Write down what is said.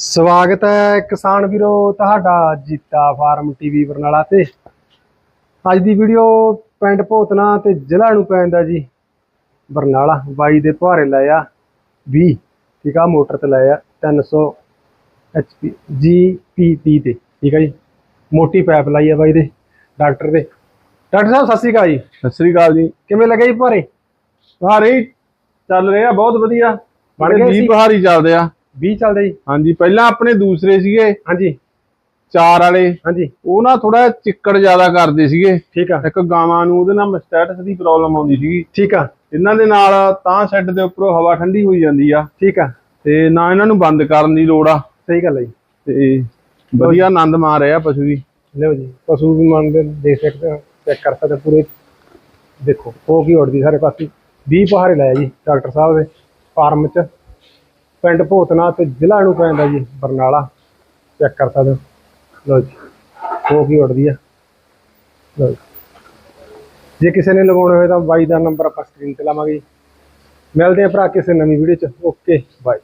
ਸਵਾਗਤ ਹੈ ਕਿਸਾਨ ਵੀਰੋ ਤੁਹਾਡਾ ਜੀਤਾ ਫਾਰਮ ਟੀਵੀ ਬਰਨਾਲਾ ਤੇ। ਅੱਜ ਦੀ ਵੀਡੀਓ ਪਿੰਡ ਭੋਤਨਾ ਤੇ ਜ਼ਿਲ੍ਹਾ ਨੂੰ ਪੈਂਦਾ ਜੀ। ਬਰਨਾਲਾ ਬਾਈ ਦੇ ਭਾਰੇ ਲਏ ਆ 20 ਠੀਕ ਆ ਮੋਟਰ ਤੇ ਲਏ ਆ 300 ਐਚਪੀ ਜੀਪੀਪੀ ਤੇ ਠੀਕ ਆ ਜੀ। ਮੋਟੀ ਪਾਈਪ ਲਾਈ ਆ ਬਾਈ ਦੇ ਡਾਕਟਰ ਦੇ। ਡਾਕਟਰ ਸਾਹਿਬ ਸਤਿ ਸ਼੍ਰੀ ਅਕਾਲ ਜੀ। ਸਤਿ ਸ੍ਰੀ ਅਕਾਲ ਜੀ। ਕਿਵੇਂ ਲੱਗੇ ਜੀ ਭਾਰੇ? ਪਹਾੜੀ ਚੱਲ ਰਹੇ ਬਹੁਤ ਵਧੀਆ। ਬਣ ਬੜੇ ਗਏ ਸੀ? 20 ਪਹਾੜੀ ਚੱਲਦੇ ਆ। 20 ਚੱਲਦੇ ਜੀ। ਹਾਂਜੀ ਪਹਿਲਾਂ ਆਪਣੇ ਦੂਸਰੇ ਸੀਗੇ। ਹਾਂਜੀ। ਚਾਰ ਵਾਲੇ। ਹਾਂਜੀ। ਉਹ ਨਾ ਥੋੜਾ ਚਿੱਕੜ ਜ਼ਿਆਦਾ ਕਰਦੇ ਸੀਗੇ। ਠੀਕ ਆ। ਇੱਕ ਗਾਵਾਂ ਨੂੰ ਉਹਦੇ ਨਾਲ ਮਸਟੈਟਸ ਦੀ ਪ੍ਰੋਬਲਮ ਆਉਂਦੀ ਸੀਗੀ। ਠੀਕ ਆ। ਇਹਨਾਂ ਦੇ ਨਾਲ ਤਾਂ ਸ਼ੈੱਡ ਦੇ ਉੱਪਰੋਂ ਹਵਾ ਠੰਡੀ ਹੋਈ ਜਾਂਦੀ ਆ। ਠੀਕ ਆ। ਤੇ ਨਾ ਇਹਨਾਂ ਨੂੰ ਬੰਦ ਕਰਨ ਦੀ ਲੋੜ ਆ। ਸਹੀ ਗੱਲ ਹੈ ਜੀ। ਤੇ ਵਧੀਆ ਆਨੰਦ ਮਾਰ ਰਿਹਾ ਪਸ਼ੂ ਵੀ। ਲਿਓ ਜੀ ਪਸ਼ੂ ਵੀ ਮੰਨਦੇ ਦੇਖ ਸਕਦੇ ਹੋ ਚੈੱਕ ਕਰ ਸਕਦੇ ਪੂਰੇ। ਦੇਖੋ ਉਹ ਕੀ ਉੜਦੀ ਸਾਰੇ ਪਾਸੇ। 20 ਪਹਾੜੇ ਲਾਇਆ ਜੀ ਡਾਕਟਰ ਸਾਹਿਬ ਦੇ ਫਾਰਮ ਚ। ਪਿੰਡ ਭੋਤਨਾ ਤੇ ਜ਼ਿਲ੍ਹਾ ਨੂੰ ਪੈਂਦਾ ਜੀ, ਬਰਨਾਲਾ। ਚੈੱਕ ਕਰ ਸਕਦੇ ਹੋ। ਲਓ ਜੀ ਹੋ ਕੀ ਉੜਦੀ ਆ। ਲਓ ਜੇ। ਕਿਸੇ ਨੇ ਲਗਾਉਣਾ ਹੋਵੇ ਤਾਂ ਬਾਈ ਦਾ ਨੰਬਰ ਆਪਾਂ ਸਕਰੀਨ ਤੇ ਲਾਵਾਂਗੇ ਜੀ। ਮਿਲਦੇ ਆ ਭਰਾ ਕਿਸੇ ਨਵੀਂ ਵੀਡੀਓ ਚ। Okay bye